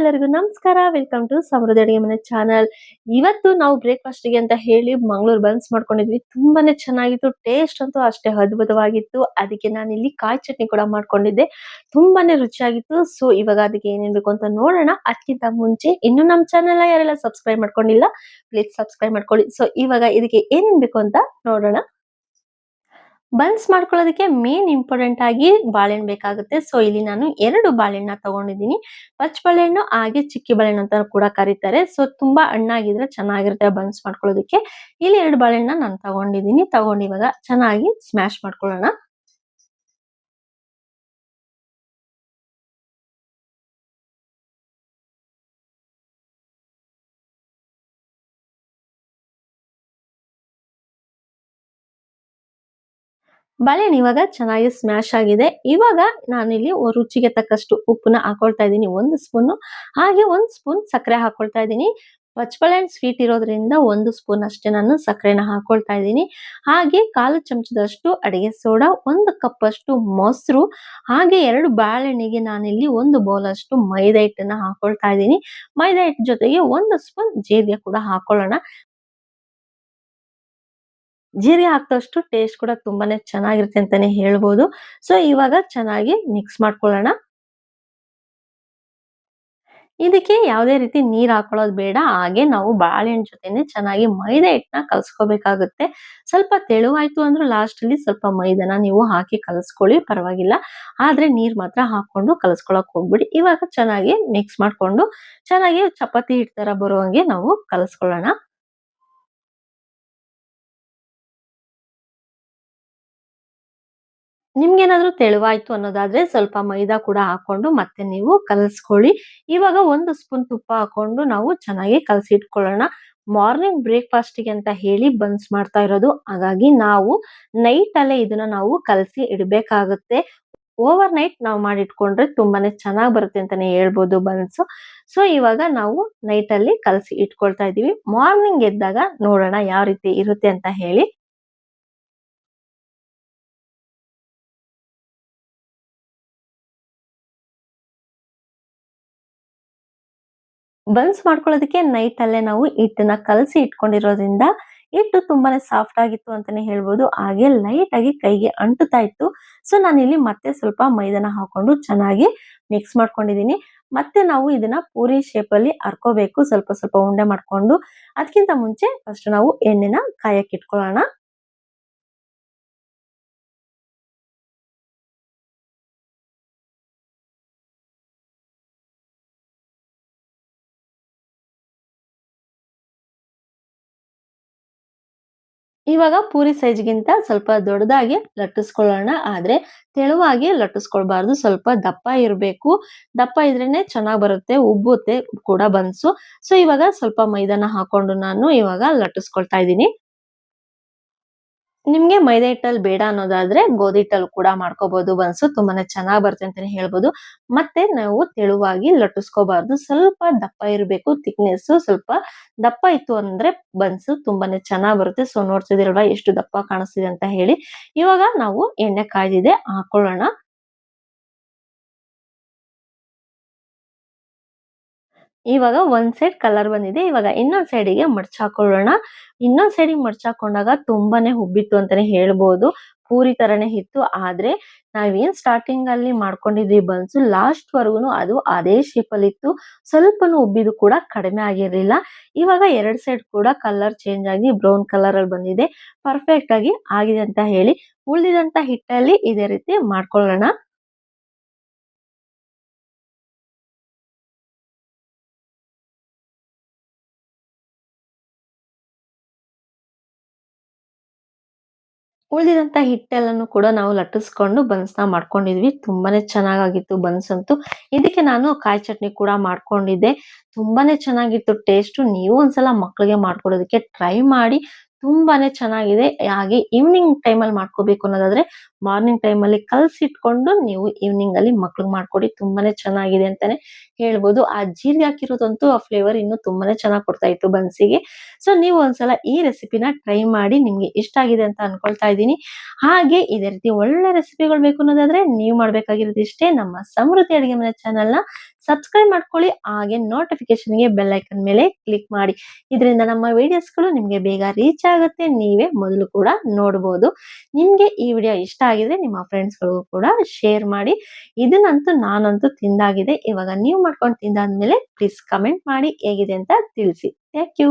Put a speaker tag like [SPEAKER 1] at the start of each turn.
[SPEAKER 1] ಎಲ್ಲರಿಗೂ ನಮಸ್ಕಾರ. Welcome to ಸಮೃದ್ಧ ಅಡಿಗೆ ಮನೆ ಚಾನಲ್. ಇವತ್ತು ನಾವು ಬ್ರೇಕ್ಫಾಸ್ಟ್ಗೆ ಅಂತ ಹೇಳಿ ಮಂಗಳೂರು ಬನ್ಸ್ ಮಾಡ್ಕೊಂಡಿದ್ವಿ. ತುಂಬಾನೇ ಚೆನ್ನಾಗಿತ್ತು ಟೇಸ್ಟ್ ಅಂತೂ ಅಷ್ಟೇ ಅದ್ಭುತವಾಗಿತ್ತು. ಅದಕ್ಕೆ ನಾನು ಇಲ್ಲಿ ಕಾಯಿ ಚಟ್ನಿ ಕೂಡ ಮಾಡ್ಕೊಂಡಿದ್ದೆ. ತುಂಬಾನೇ ರುಚಿಯಾಗಿತ್ತು. ಸೊ ಇವಾಗ ಅದಕ್ಕೆ ಏನೇನ್ ಬೇಕು ಅಂತ ನೋಡೋಣ. ಅದಕ್ಕಿಂತ ಮುಂಚೆ ಇನ್ನು ನಮ್ಮ ಚಾನೆಲ್ ಯಾರೆಲ್ಲ ಸಬ್ಸ್ಕ್ರೈಬ್ ಮಾಡ್ಕೊಂಡಿಲ್ಲ ಪ್ಲೀಸ್ ಸಬ್ಸ್ಕ್ರೈಬ್ ಮಾಡ್ಕೊಳ್ಳಿ. ಸೊ ಇವಾಗ ಇದಕ್ಕೆ ಏನೇನ್ ಬೇಕು ಅಂತ ನೋಡೋಣ. ಬನ್ಸ್ ಮಾಡ್ಕೊಳ್ಳೋದಕ್ಕೆ ಮೇನ್ ಇಂಪಾರ್ಟೆಂಟ್ ಆಗಿ ಬಾಳೆಹಣ್ಣು ಬೇಕಾಗುತ್ತೆ. ಸೊ ಇಲ್ಲಿ ನಾನು ಎರಡು ಬಾಳೆಹಣ್ಣ ತಗೊಂಡಿದ್ದೀನಿ. ಪಚ್ಚ ಬಾಳೆಹಣ್ಣು, ಹಾಗೆ ಚಿಕ್ಕಿ ಬಾಳೆಹಣ್ಣು ಅಂತ ಕೂಡ ಕರೀತಾರೆ. ಸೊ ತುಂಬಾ ಹಣ್ಣಾಗಿದ್ರೆ ಚೆನ್ನಾಗಿರುತ್ತೆ ಬನ್ಸ್ ಮಾಡ್ಕೊಳ್ಳೋದಕ್ಕೆ. ಇಲ್ಲಿ ಎರಡು ಬಾಳೆಹಣ್ಣ ನಾನು ತಗೊಂಡಿದ್ದೀನಿ. ತಗೊಂಡಿವಾಗ ಚೆನ್ನಾಗಿ ಸ್ಮ್ಯಾಶ್ ಮಾಡ್ಕೊಳ್ಳೋಣ. ಬಾಳೆಹಣ್ಣು ಇವಾಗ ಚೆನ್ನಾಗಿ ಸ್ಮ್ಯಾಶ್ ಆಗಿದೆ. ಇವಾಗ ನಾನಿಲ್ಲಿ ರುಚಿಗೆ ತಕ್ಕಷ್ಟು ಉಪ್ಪನ್ನ ಹಾಕೊಳ್ತಾ ಇದ್ದೀನಿ. ಒಂದು ಸ್ಪೂನು. ಹಾಗೆ ಒಂದು ಸ್ಪೂನ್ ಸಕ್ಕರೆ ಹಾಕೊಳ್ತಾ ಇದ್ದೀನಿ. ಪಚ್ಚಬಾಳೆಹಣ್ಣು ಸ್ವೀಟ್ ಇರೋದ್ರಿಂದ ಒಂದು ಸ್ಪೂನ್ ಅಷ್ಟೇ ನಾನು ಸಕ್ಕರೆನ ಹಾಕೊಳ್ತಾ ಇದ್ದೀನಿ. ಹಾಗೆ ಕಾಲು ಚಮಚದಷ್ಟು ಅಡಿಗೆ ಸೋಡಾ, ಒಂದು ಕಪ್ ಅಷ್ಟು ಮೊಸರು, ಹಾಗೆ ಎರಡು ಬಾಳೆಹಣ್ಣಿಗೆ ನಾನಿಲ್ಲಿ ಒಂದು ಬೌಲ್ ಅಷ್ಟು ಮೈದಾ ಹಿಟ್ಟನ್ನ ಹಾಕೊಳ್ತಾ ಇದ್ದೀನಿ. ಮೈದಾ ಹಿಟ್ಟು ಜೊತೆಗೆ ಒಂದು ಸ್ಪೂನ್ ಜೀರಿಗೆ ಕೂಡ ಹಾಕೊಳ್ಳೋಣ. ಜೀರಿಗೆ ಹಾಕ್ದಷ್ಟು ಟೇಸ್ಟ್ ಕೂಡ ತುಂಬಾನೇ ಚೆನ್ನಾಗಿರುತ್ತೆ ಅಂತಾನೆ ಹೇಳ್ಬೋದು. ಸೊ ಇವಾಗ ಚೆನ್ನಾಗಿ ಮಿಕ್ಸ್ ಮಾಡ್ಕೊಳ್ಳೋಣ. ಇದಕ್ಕೆ ಯಾವುದೇ ರೀತಿ ನೀರ್ ಹಾಕೊಳ್ಳೋದು ಬೇಡ. ಹಾಗೆ ನಾವು ಬಾಳೆಹಣ್ಣು ಜೊತೆನೆ ಚೆನ್ನಾಗಿ ಮೈದಾ ಹಿಟ್ಟನ್ನ ಕಲ್ಸ್ಕೋಬೇಕಾಗುತ್ತೆ. ಸ್ವಲ್ಪ ತೆಳುವಾಯ್ತು ಅಂದ್ರೆ ಲಾಸ್ಟ್ ಅಲ್ಲಿ ಸ್ವಲ್ಪ ಮೈದಾನ ನೀವು ಹಾಕಿ ಕಲಸ್ಕೊಳ್ಳಿ, ಪರವಾಗಿಲ್ಲ. ಆದ್ರೆ ನೀರ್ ಮಾತ್ರ ಹಾಕೊಂಡು ಕಲಸ್ಕೊಳಕ್ ಹೋಗ್ಬಿಡಿ. ಇವಾಗ ಚೆನ್ನಾಗಿ ಮಿಕ್ಸ್ ಮಾಡ್ಕೊಂಡು ಚೆನ್ನಾಗಿ ಚಪಾತಿ ಹಿಟ್ ತರ ಬರುವಂಗೆ ನಾವು ಕಲಸ್ಕೊಳ್ಳೋಣ. ನಿಮ್ಗೇನಾದ್ರೂ ತೆಳುವಾಯ್ತು ಅನ್ನೋದಾದ್ರೆ ಸ್ವಲ್ಪ ಮೈದಾ ಕೂಡ ಹಾಕೊಂಡು ಮತ್ತೆ ನೀವು ಕಲಸ್ಕೊಳ್ಳಿ. ಇವಾಗ ಒಂದು ಸ್ಪೂನ್ ತುಪ್ಪ ಹಾಕೊಂಡು ನಾವು ಚೆನ್ನಾಗಿ ಕಲಸಿ ಇಟ್ಕೊಳ್ಳೋಣ ಮಾರ್ನಿಂಗ್ ಬ್ರೇಕ್ಫಾಸ್ಟ್ಗೆ ಅಂತ ಹೇಳಿ ಬನ್ಸ್ ಮಾಡ್ತಾ ಇರೋದು. ಹಾಗಾಗಿ ನಾವು ನೈಟ್ ಅಲ್ಲೇ ಇದನ್ನ ನಾವು ಕಲಸಿ ಇಡಬೇಕಾಗುತ್ತೆ. ಓವರ್ ನೈಟ್ ನಾವು ಮಾಡಿಟ್ಕೊಂಡ್ರೆ ತುಂಬಾನೇ ಚೆನ್ನಾಗಿ ಬರುತ್ತೆ ಅಂತಾನೆ ಹೇಳ್ಬೋದು ಬನ್ಸ್. ಸೊ, ಇವಾಗ ನಾವು ನೈಟ್ ಅಲ್ಲಿ ಕಲಸಿ ಇಟ್ಕೊಳ್ತಾ ಇದೀವಿ. ಮಾರ್ನಿಂಗ್ ಎದ್ದಾಗ ನೋಡೋಣ ಯಾವ ರೀತಿ ಇರುತ್ತೆ ಅಂತ ಹೇಳಿ. ಬನ್ಸ್ ಮಾಡ್ಕೊಳ್ಳೋದಕ್ಕೆ ನೈಟ್ ಅಲ್ಲೇ ನಾವು ಹಿಟ್ಟನ್ನ ಕಲಸಿ ಇಟ್ಕೊಂಡಿರೋದ್ರಿಂದ ಹಿಟ್ಟು ತುಂಬಾನೇ ಸಾಫ್ಟ್ ಆಗಿತ್ತು ಅಂತಾನೆ ಹೇಳ್ಬೋದು. ಹಾಗೆ ಲೈಟ್ ಆಗಿ ಕೈಗೆ ಅಂಟುತ್ತಾ ಇತ್ತು. ಸೊ ನಾನಿಲ್ಲಿ ಮತ್ತೆ ಸ್ವಲ್ಪ ಮೈದಾನ ಹಾಕೊಂಡು ಚೆನ್ನಾಗಿ ಮಿಕ್ಸ್ ಮಾಡ್ಕೊಂಡಿದ್ದೀನಿ. ಮತ್ತೆ ನಾವು ಇದನ್ನ ಪೂರಿ ಶೇಪ್ ಅಲ್ಲಿ ಹರ್ಕೋಬೇಕು ಸ್ವಲ್ಪ ಸ್ವಲ್ಪ ಉಂಡೆ ಮಾಡ್ಕೊಂಡು. ಅದಕ್ಕಿಂತ ಮುಂಚೆ ಫಸ್ಟ್ ನಾವು ಎಣ್ಣೆನ ಕಾಯಕ್ಕೆ ಇಟ್ಕೊಳ್ಳೋಣ. ಇವಾಗ ಪೂರಿ ಸೈಜ್ಗಿಂತ ಸ್ವಲ್ಪ ದೊಡ್ಡದಾಗಿ ಲಟ್ಟಿಸ್ಕೊಳ್ಳೋಣ. ಆದ್ರೆ ತೆಳುವಾಗಿ ಲಟ್ಟಿಸ್ಕೊಳ್ಬಾರ್ದು. ಸ್ವಲ್ಪ ದಪ್ಪ ಇರಬೇಕು. ದಪ್ಪ ಇದ್ರೇನೆ ಚೆನ್ನಾಗಿ ಬರುತ್ತೆ. ಉಬ್ಬುತ್ತೆ ಕೂಡ ಬನ್ಸು ಸೊ ಇವಾಗ ಸ್ವಲ್ಪ ಮೈದಾನ ಹಾಕೊಂಡು ನಾನು ಇವಾಗ ಲಟ್ಟಿಸ್ಕೊಳ್ತಾ ಇದ್ದೀನಿ. ನಿಮ್ಗೆ ಮೈದಾ ಹಿಟ್ಟಲ್ಲಿ ಬೇಡ ಅನ್ನೋದಾದ್ರೆ ಗೋಧಿ ಹಿಟ್ಟಲ್ಲಿ ಕೂಡ ಮಾಡ್ಕೋಬಹುದು ಬನ್ಸು ತುಂಬಾನೇ ಚೆನ್ನಾಗಿ ಬರುತ್ತೆ ಅಂತಾನೆ ಹೇಳ್ಬೋದು. ಮತ್ತೆ ನಾವು ತೆಳುವಾಗಿ ಲಟ್ಟಿಸ್ಕೋಬಾರ್ದು. ಸ್ವಲ್ಪ ದಪ್ಪ ಇರಬೇಕು ಥಿಕ್ನೆಸ್ ಸ್ವಲ್ಪ ದಪ್ಪ ಇತ್ತು ಅಂದ್ರೆ ಬನ್ಸು ತುಂಬಾನೇ ಚೆನ್ನಾಗಿ ಬರುತ್ತೆ. ಸೊ ನೋಡ್ತಿದಿರಲ್ವಾ ಎಷ್ಟು ದಪ್ಪ ಕಾಣಿಸ್ತಿದೆ ಅಂತ ಹೇಳಿ. ಇವಾಗ ನಾವು ಎಣ್ಣೆ ಕಾಯ್ದಿದೆ ಹಾಕೊಳ್ಳೋಣ. ಇವಾಗ ಒಂದ್ ಸೈಡ್ ಕಲರ್ ಬಂದಿದೆ. ಇವಾಗ ಇನ್ನೊಂದ್ ಸೈಡಿಗೆ ಮಡ್ಚ್ ಹಾಕೊಳ್ಳೋಣ. ಇನ್ನೊಂದ್ ಸೈಡಿಗೆ ಮಡ್ಚ್ ಹಾಕೊಂಡಾಗ ತುಂಬಾನೇ ಉಬ್ಬಿತ್ತು ಅಂತಾನೆ ಹೇಳ್ಬೋದು. ಪೂರಿ ತರನೇ ಇತ್ತು. ಆದ್ರೆ ನಾವೇನ್ ಸ್ಟಾರ್ಟಿಂಗ್ ಅಲ್ಲಿ ಮಾಡ್ಕೊಂಡಿದ್ವಿ ಬನ್ಸು ಲಾಸ್ಟ್ ವರ್ಗುನು ಅದು ಅದೇ ಶೇಪ್ ಅಲ್ಲಿ ಇತ್ತು. ಸ್ವಲ್ಪನು ಉಬ್ಬಿದು ಕೂಡ ಕಡಿಮೆ ಆಗಿರ್ಲಿಲ್ಲ. ಇವಾಗ ಎರಡ್ ಸೈಡ್ ಕೂಡ ಕಲರ್ ಚೇಂಜ್ ಆಗಿ ಬ್ರೌನ್ ಕಲರ್ ಅಲ್ಲಿ ಬಂದಿದೆ. ಪರ್ಫೆಕ್ಟ್ ಆಗಿ ಆಗಿದೆ ಅಂತ ಹೇಳಿ ಉಳಿದಂತ ಹಿಟ್ಟಲ್ಲಿ ಇದೇ ರೀತಿ ಮಾಡ್ಕೊಳ್ಳೋಣ. ಉಳಿದಿದಂತ ಹಿಟ್ಟೆಲ್ಲನೂ ಕೂಡ ನಾವು ಲಟ್ಟಿಸ್ಕೊಂಡು ಬನ್ಸ್ನ ಮಾಡ್ಕೊಂಡಿದ್ವಿ. ತುಂಬಾನೇ ಚೆನ್ನಾಗಾಗಿತ್ತು ಅಂತೂ ಇದಕ್ಕೆ ನಾನು ಕಾಯಿ ಚಟ್ನಿ ಕೂಡ ಮಾಡ್ಕೊಂಡಿದ್ದೆ. ತುಂಬಾನೇ ಚೆನ್ನಾಗಿತ್ತು ಟೇಸ್ಟ್. ನೀವು ಒಂದ್ಸಲ ಮಕ್ಳಿಗೆ ಮಾಡ್ಕೊಡೋದಕ್ಕೆ ಟ್ರೈ ಮಾಡಿ. ತುಂಬಾನೇ ಚೆನ್ನಾಗಿದೆ. ಹಾಗೆ ಈವ್ನಿಂಗ್ ಟೈಮ್ ಅಲ್ಲಿ ಮಾಡ್ಕೋಬೇಕು ಅನ್ನೋದಾದ್ರೆ ಮಾರ್ನಿಂಗ್ ಟೈಮ್ ಅಲ್ಲಿ ಕಲ್ಸಿಟ್ಕೊಂಡು ನೀವು ಈವ್ನಿಂಗ್ ಅಲ್ಲಿ ಮಕ್ಳಿಗೆ ಮಾಡ್ಕೊಡಿ. ತುಂಬಾನೇ ಚೆನ್ನಾಗಿದೆ ಅಂತಾನೆ ಹೇಳ್ಬೋದು. ಆ ಜೀರಿಗೆ ಹಾಕಿರೋದಂತೂ ಆ ಫ್ಲೇವರ್ ಇನ್ನು ತುಂಬಾನೇ ಚೆನ್ನಾಗಿ ಕೊಡ್ತಾ ಇತ್ತು ಬನ್ಸಿಗೆ. ಸೊ ನೀವು ಒಂದ್ಸಲ ಈ ರೆಸಿಪಿನ ಟ್ರೈ ಮಾಡಿ ನಿಮ್ಗೆ ಇಷ್ಟ ಆಗಿದೆ ಅಂತ ಅನ್ಕೊಳ್ತಾ ಇದ್ದೀನಿ. ಹಾಗೆ ಇದೇ ರೀತಿ ಒಳ್ಳೆ ರೆಸಿಪಿಗಳು ಬೇಕು ಅನ್ನೋದಾದ್ರೆ ನೀವು ಮಾಡ್ಬೇಕಾಗಿರೋದು ಇಷ್ಟೇ. ನಮ್ಮ ಸಮೃದ್ಧಿ ಅಡಿಗೆ ಮನೆ ಚಾನೆಲ್ನ ಸಬ್ಸ್ಕ್ರೈಬ್ ಮಾಡ್ಕೊಳ್ಳಿ, ಹಾಗೆ ನೋಟಿಫಿಕೇಶನ್ಗೆ ಬೆಲ್ ಐಕನ್ ಮೇಲೆ ಕ್ಲಿಕ್ ಮಾಡಿ. ಇದರಿಂದ ನಮ್ಮ ವಿಡಿಯೋಸ್ಗಳು ನಿಮಗೆ ಬೇಗ ರೀಚ್ ಆಗುತ್ತೆ, ನೀವೇ ಮೊದಲು ಕೂಡ ನೋಡಬಹುದು ನಿಮ್ಗೆ ಈ ವಿಡಿಯೋ ಇಷ್ಟ ಆಗಿದ್ರೆ ನಿಮ್ಮ ಫ್ರೆಂಡ್ಸ್ಗಳಿಗೂ ಕೂಡ ಶೇರ್ ಮಾಡಿ. ಇದನ್ನಂತೂ ನಾನಂತೂ ತಿಂದಾಗಿದೆ. ಇವಾಗ ನೀವು ಮಾಡ್ಕೊಂಡು ತಿಂದಾದ್ಮೇಲೆ ಪ್ಲೀಸ್ ಕಮೆಂಟ್ ಮಾಡಿ, ಹೇಗಿದೆ ಅಂತ ತಿಳಿಸಿ. Thank you